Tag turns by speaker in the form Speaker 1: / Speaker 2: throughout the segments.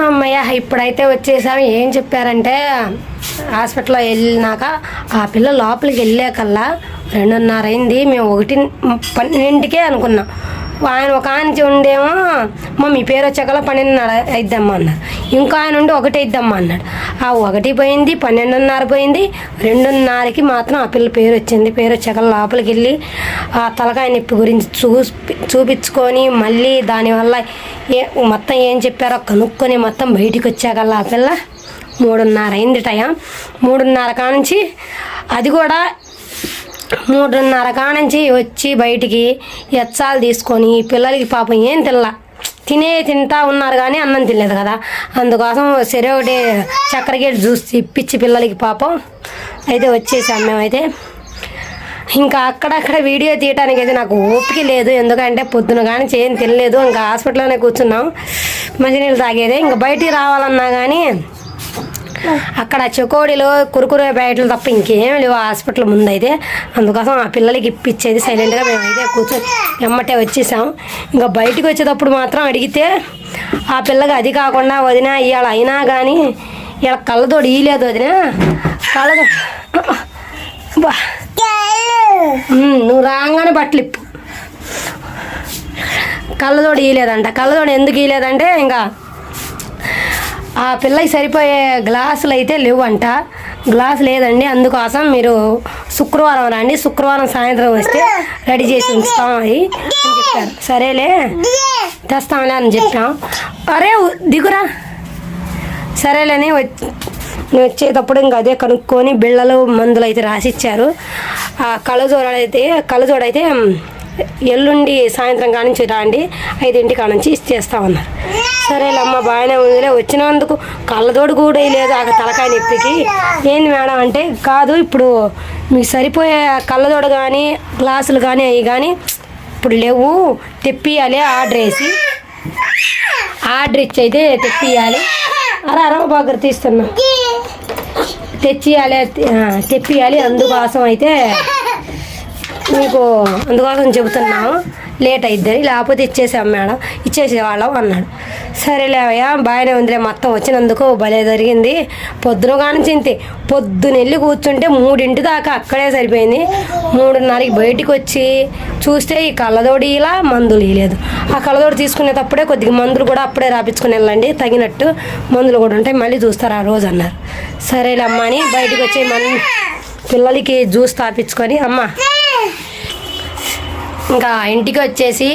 Speaker 1: అమ్మయ్య ఇప్పుడైతే వచ్చేసాం. ఏం చెప్పారంటే హాస్పిటల్లో వెళ్ళినాక ఆ పిల్ల లోపలికి వెళ్ళాకల్లా రెండున్నర అయింది. మేము ఒకటి పన్నెండుకే అనుకున్నాం. ఆయన ఒక ఆయన ఉండేమో మమ్మీ పేరు వచ్చాకల్లా పన్నెండున్నర అయిద్దమ్మా అన్నారు ఇంకో ఆయన ఉండి ఒకటి అయిద్దమ్మా అన్నాడు. ఆ ఒకటి పోయింది పన్నెండున్నర పోయింది. రెండున్నరకి మాత్రం ఆ పిల్ల పేరు వచ్చింది. పేరు వచ్చాక లోపలికి వెళ్ళి ఆ తలకాయ నొప్పి గురించి చూసి చూపించుకొని మళ్ళీ దానివల్ల ఏ మొత్తం ఏం చెప్పారో కనుక్కొని మొత్తం బయటికి వచ్చాకల్లా ఆ పిల్ల మూడున్నర అయింది టైం మూడున్నర కానుంచి అది కూడా మూడున్నర కానుంచి వచ్చి బయటికి ఎచ్చాలు తీసుకొని పిల్లలకి పాపం ఏం తినలా. తినే తింటా ఉన్నారు కానీ అన్నం తినలేదు కదా. అందుకోసం సరే ఒకటి చక్కెరగేట్ జ్యూస్ ఇప్పించి పిల్లలకి పాపం అయితే వచ్చేసాం మేమైతే. ఇంకా అక్కడక్కడ వీడియో తీయడానికి అయితే నాకు ఓపిక లేదు. ఎందుకంటే పొద్దున కానీ ఏం తినలేదు. ఇంకా హాస్పిటల్లోనే కూర్చున్నాం. మంచినీళ్ళు తాగేదే. ఇంకా బయటికి రావాలన్నా కానీ అక్కడ చెకోడిలో కురుకురే బ్యాట్లు తప్ప ఇంకేం లేవు. హాస్పిటల్ ముందైతే. అందుకోసం ఆ పిల్లలకి ఇప్పించేది సైలెంట్గా మేము అయితే కూర్చొని ఎమ్మటే వచ్చేసాం. ఇంకా బయటికి వచ్చేటప్పుడు మాత్రం అడిగితే ఆ పిల్లకి అది కాకుండా వదిన ఇవాళ అయినా కానీ ఇవాళ కళ్ళతోడు ఇయలేదు వదిన. కళ్ళతో నువ్వు రాగానే బట్టలు ఇప్పు. కళ్ళతోడు ఇయలేదంట కళ్ళతోడు ఎందుకు ఇయలేదంటే ఇంకా ఆ పిల్లకి సరిపోయే గ్లాసులు అయితే లేవంట. గ్లాస్ లేదండి అందుకోసం మీరు శుక్రవారం రండి. శుక్రవారం సాయంత్రం వస్తే రెడీ చేసి ఉంచుతాం అని చెప్పారు. సరేలే తెస్తామని అని చెప్పాం. అరే దిగురా. సరేలేని వచ్చేటప్పుడు ఇంకా అదే కనుక్కొని బిళ్ళలు మందులు అయితే రాసిచ్చారు. ఆ కళ్ళజోడైతే కళ్ళజోడైతే ఎల్లుండి సాయంత్రం కానుంచి రాండి ఐదింటి కానించి ఇచ్చేస్తా ఉన్నారు. సరేలమ్మ బాగానే ఉందిలే. వచ్చినందుకు కళ్ళదోడు కూడా లేదు ఆ తలకాయ నొప్పికి. ఏంది మేడం అంటే కాదు ఇప్పుడు మీకు సరిపోయే కళ్ళదోడు కానీ గ్లాసులు కానీ అవి కానీ ఇప్పుడు లేవు తెప్పియాలి ఆర్డర్ వేసి. ఆర్డర్ ఇచ్చి అయితే తెప్పియాలి అరే అరవ బాగా తీస్తున్నా. తెచ్చియాలి తెప్పియాలి అందుకోసం అయితే మీకు అందుకోసం చెబుతున్నాము లేట్ అయిద్దని లేకపోతే ఇచ్చేసాం మేడం ఇచ్చేసేవాళ్ళం అన్నాడు. సరేలేవయ్యా బాగానే ఉందిలే మొత్తం వచ్చినందుకు. భలే జరిగింది. పొద్దున కానించింది చింతి పొద్దున వెళ్ళి కూర్చుంటే మూడింటి దాకా అక్కడే సరిపోయింది. మూడున్నరకి బయటికి వచ్చి చూస్తే ఈ కళ్ళదోడి ఇలా మందులు ఇలేదు ఆ కళ్ళదోడి తీసుకునేటప్పుడే కొద్దిగా మందులు కూడా అప్పుడే రాపించుకుని వెళ్ళండి. తగినట్టు మందులు కూడా ఉంటాయి. మళ్ళీ చూస్తారు ఆ రోజు అన్నారు. సరేలే అమ్మ అని బయటికి వచ్చి మన పిల్లలకి జ్యూస్ తాపించుకొని అమ్మ ఇంకా ఇంటికి వచ్చేసి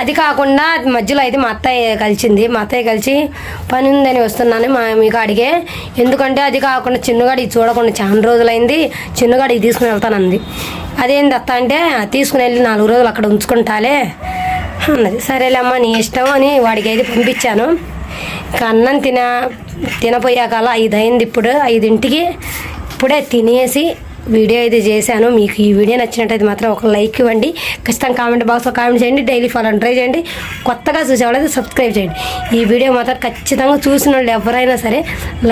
Speaker 1: అది కాకుండా మధ్యలో అయితే మా అత్తయ్య కలిసింది. మా అత్తయ్య కలిసి పని ఉందని వస్తున్నాను మా మీకు అడిగే ఎందుకంటే అది కాకుండా చిన్నగాడికి చూడకుండా చాలా రోజులైంది. చిన్నగాడికి తీసుకుని వెళ్తానంది. అదేంది అత్త అంటే తీసుకుని వెళ్ళి నాలుగు రోజులు అక్కడ ఉంచుకుంటాలే అన్నది. సరేలే అమ్మ నీ ఇష్టం అని వాడికి అయితే పంపించాను. ఇంకా అన్నం తిన తినపోయాకల్లా ఐదు అయింది ఇప్పుడు. ఐదింటికి ఇప్పుడే తినేసి వీడియో అయితే చేశాను. మీకు ఈ వీడియో నచ్చినట్టయితే మాత్రం ఒక లైక్ ఇవ్వండి. ఖచ్చితంగా కామెంట్ బాక్స్లో కామెంట్ చేయండి. డైలీ ఫాలో ట్రై చేయండి. కొత్తగా చూసేవాళ్ళైతే సబ్స్క్రైబ్ చేయండి. ఈ వీడియో మాత్రం ఖచ్చితంగా చూసిన వాళ్ళు ఎవరైనా సరే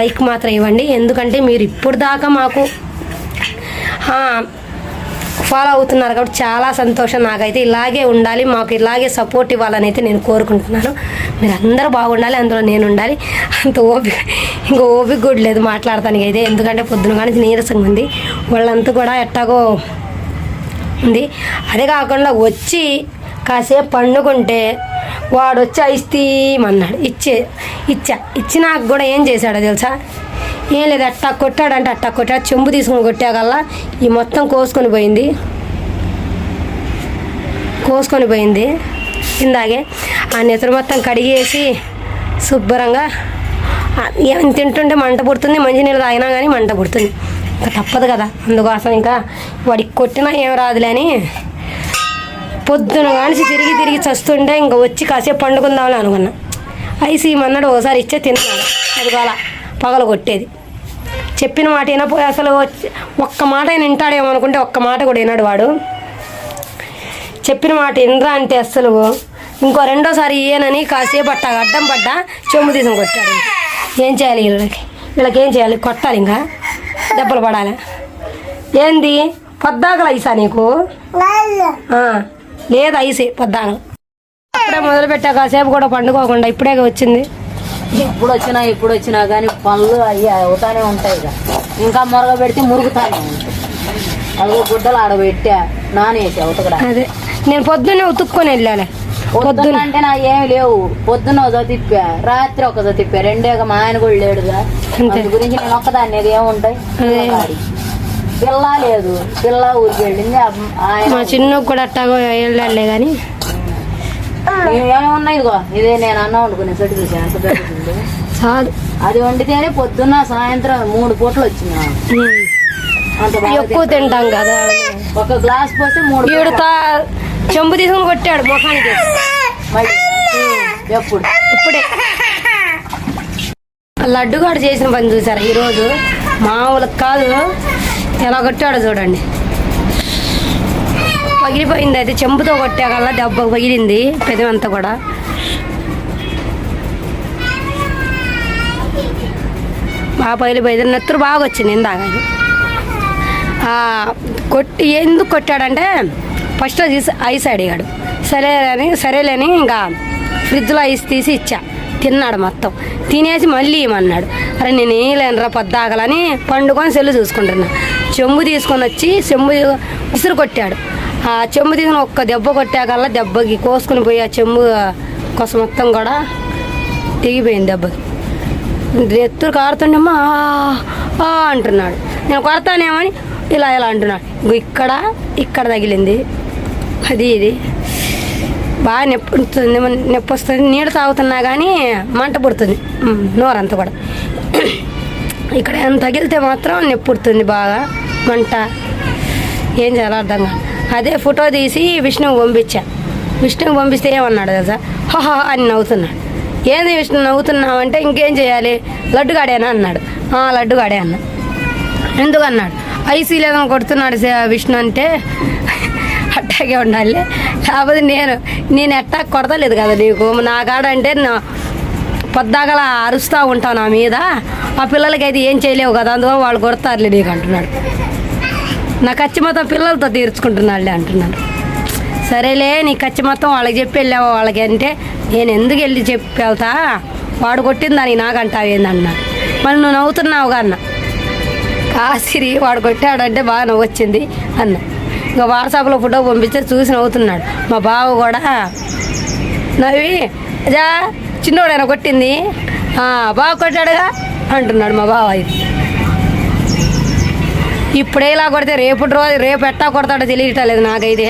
Speaker 1: లైక్ మాత్రం ఇవ్వండి. ఎందుకంటే మీరు ఇప్పుడు దాకా మాకు ఫాలో అవుతున్నారు కాబట్టి చాలా సంతోషం నాకైతే. ఇలాగే ఉండాలి మాకు ఇలాగే సపోర్ట్ ఇవ్వాలని అయితే నేను కోరుకుంటున్నాను. మీరు అందరూ బాగుండాలి అందులో నేను ఉండాలి. అంత ఓపిక ఇంకా ఓపిక కూడా లేదు మాట్లాడతానికి అయితే. ఎందుకంటే పొద్దున కానీ నీరసంగా ఉంది. వాళ్ళంతా కూడా ఎట్టాగో ఉంది. అదే కాకుండా వచ్చి కాసేపు పండుకుంటే వాడు వచ్చి ఐస్ తీయమన్నాడు. ఇచ్చే ఇచ్చా ఇచ్చి నాకు కూడా ఏం చేశాడో తెలుసా? ఏం లేదు అట్టా కొట్టాడంటే అట్టా కొట్టాడు. చెంబు తీసుకొని కొట్టాకల్లా ఈ మొత్తం కోసుకొని పోయింది. కోసుకొని పోయింది. ఇందాగే ఆ నెతరు మొత్తం కడిగేసి శుభ్రంగా ఏమైనా తింటుంటే మంట పుడుతుంది మంచినీళ్ళు తాగినా కానీ మంట పుడుతుంది. ఇంకా తప్పదు కదా అందుకోసం ఇంకా వాడికి కొట్టినా ఏం రాదులే అని పొద్దున కానిసి తిరిగి తిరిగి చస్తుంటే ఇంకా వచ్చి కాసేపు పండుకుందామని అనుకున్నా. ఐసి మన్నాడు ఓసారి ఇచ్చే తిన్నాడు అది పగలగొట్టేది. కొట్టేది చెప్పిన మాట వినపోయి అసలు ఒక్క మాట ఆయన వింటాడేమో అనుకుంటే ఒక్క మాట కూడా వినాడు వాడు. చెప్పిన మాట వినరా అంటే అస్సలు ఇంకో రెండోసారి ఏనని కాసేపు అట్టా అడ్డం పడ్డా చెంబు తీసుకుని కొట్టాడు. ఏం చేయాలి వీళ్ళకి? వీళ్ళకి ఏం చేయాలి? కొట్టాలి ఇంకా? దెబ్బలు పడాలి? ఏంది? పొద్దాకలు ఐసా నీకు? లేదు ఐసే పొద్దాకలు. అప్పుడే మొదలు పెట్టా కాసేపు కూడా పండుకోకుండా ఇప్పుడే వచ్చింది?
Speaker 2: ఎప్పుడు వచ్చినా ఇప్పుడు వచ్చినా కానీ పనులు అవి అవుతానే ఉంటాయి ఇక. ఇంకా మొరగ పెడితే మురుగుతానే ఉంటాయి. అదిగో గుడ్డలు ఆడబెట్టా నానేసి ఉతకడా
Speaker 1: అదే. నేను పొద్దున్నే ఉతుక్కొని వెళ్ళాలి.
Speaker 2: పొద్దున్న.
Speaker 1: పొద్దున్న
Speaker 2: అంటే నా ఏమి లేవు. పొద్దున్న ఒక తిప్పా రాత్రి ఒక తిప్పా. రెండేగా మా ఆయన కూడా లేడుగా. అందు గురించి నేను ఒక్కదాన్ని అది. ఏముంటాయి. పిల్ల లేదు. పిల్ల ఊరికి వెళ్ళింది ఆయన
Speaker 1: మా చిన్న కూడా అట్టాగో వెళ్ళాలే కానీ
Speaker 2: ఇదిగో. ఇదే నేను అన్నం వండుకునే ఎంత పెరుగుతుంది
Speaker 1: చాలు.
Speaker 2: అది వండితేనే పొద్దున్న సాయంత్రం మూడు పూటలు వచ్చింది బాగా
Speaker 1: ఎక్కువ తింటాం కదా.
Speaker 2: ఒక గ్లాస్ పోస్తే మూడు
Speaker 1: చెంబు తీసుకుని కొట్టాడు ముఖానికి.
Speaker 2: ఎప్పుడు?
Speaker 1: ఇప్పుడే. లడ్డుగాడు చేసిన పని చూసారు? ఈరోజు మామూలు కాదు. ఎలా కొట్టాడో చూడండి. పగిలిపోయింది అయితే చెంపుతో కొట్టాకల్లా దెబ్బ పగిలింది పెదవంతా కూడా. బాగా పగిలిపోయింది నెత్తురు బాగా వచ్చింది ఇందాక. కొట్టి ఎందుకు కొట్టాడంటే ఫస్ట్ తీసి ఐస్ అడిగాడు. సరేలేని అని సరేలేని ఇంకా ఫ్రిడ్జ్లో ఐస్ తీసి ఇచ్చా. తిన్నాడు మొత్తం. తినేసి మళ్ళీ ఇవ్వమన్నాడు అరే నేను వేయలేనురా పొద్దాకలని పండుకొని సెల్లు చూసుకుంటున్నా. చెంబు తీసుకొని వచ్చి చెంబు విసురు కొట్టాడు. ఆ చెంబు తీసుకుని ఒక్క దెబ్బ కొట్టాకల్లా దెబ్బకి కోసుకుని పోయి ఆ చెంబు కొస మొత్తం కూడా తెగిపోయింది దెబ్బకి ఎత్తులు కారుతుండేమో ఆ అంటున్నాడు. నేను కొడతానేమని ఇలా ఇలా అంటున్నాడు. ఇక్కడ ఇక్కడ తగిలింది. అది ఇది. బాగా నొప్పి నొప్పి వస్తుంది. నీళ్ళు తాగుతున్నా కానీ మంట పుడుతుంది. నోరంతా కూడా. ఇక్కడ ఎంత తగిలితే మాత్రం నొప్పి పుడుతుంది బాగా. మంట. ఏం చేయాలో అర్థం కాదు. అదే ఫోటో తీసి విష్ణువు పంపించా. విష్ణువు పంపిస్తే ఏమన్నాడు కదా హహ అని నవ్వుతున్నాడు. ఏంది విష్ణు నవ్వుతున్నావు అంటే ఇంకేం చేయాలి? లడ్డుగాడేనా అన్నాడు. లడ్డు లడ్డుగాడే అన్న. ఎందుకు అన్నాడు ఐసీ లేదని కొడుతున్నాడు విష్ణు అంటే అట్టాగే ఉండాలి. లేకపోతే నేను నేను ఎట్టా కొడతలేదు కదా నీకు. నా కాడ అంటే నా పొద్దాగల అరుస్తూ ఉంటావు నా మీద. ఆ పిల్లలకి అయితే ఏం చేయలేవు కదా అందులో వాళ్ళు కొడతారులే నీకు అంటున్నాడు. నా ఖర్చు మొత్తం పిల్లలతో తీర్చుకుంటున్నాళ్ళే అంటున్నాడు సరేలే నీ ఖర్చు మొత్తం వాళ్ళకి చెప్పి వెళ్ళావా వాళ్ళకి అంటే నేను ఎందుకు వెళ్ళి చెప్పి వెళ్తా? వాడు కొట్టింది దానికి నాకంటావు మళ్ళీ నువ్వు నవ్వుతున్నావుగా అన్న. కాసిరి వాడు కొట్టాడంటే బాగా నవ్వు వచ్చింది అన్న. ఇంకా వాట్సాప్లో ఫోటో పంపిస్తే చూసి నవ్వుతున్నాడు. మా బావ కూడా. నవ్వి అజా చిన్నోడైనా కొట్టింది? బాగా కొట్టాడుగా అంటున్నాడు మా బావ ఇది ఇప్పుడే ఇలా కొడితే రేపు రోజు రేపు ఎట్టా కొడతాడో తెలియటలేదు నాకైతే.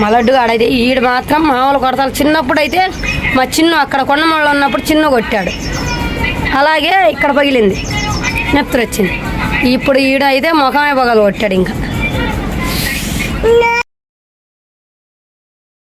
Speaker 1: మా ఆడైతే ఈడు మాత్రం మామూలు కొడతాడు. చిన్నప్పుడు అయితే మా చిన్న అక్కడ కొండమల్లో ఉన్నప్పుడు చిన్న కొట్టాడు. అలాగే ఇక్కడ పగిలింది. నెప్తురు వచ్చింది ఇప్పుడు ఈడ అయితే ముఖమే పగలు కొట్టాడు ఇంకా.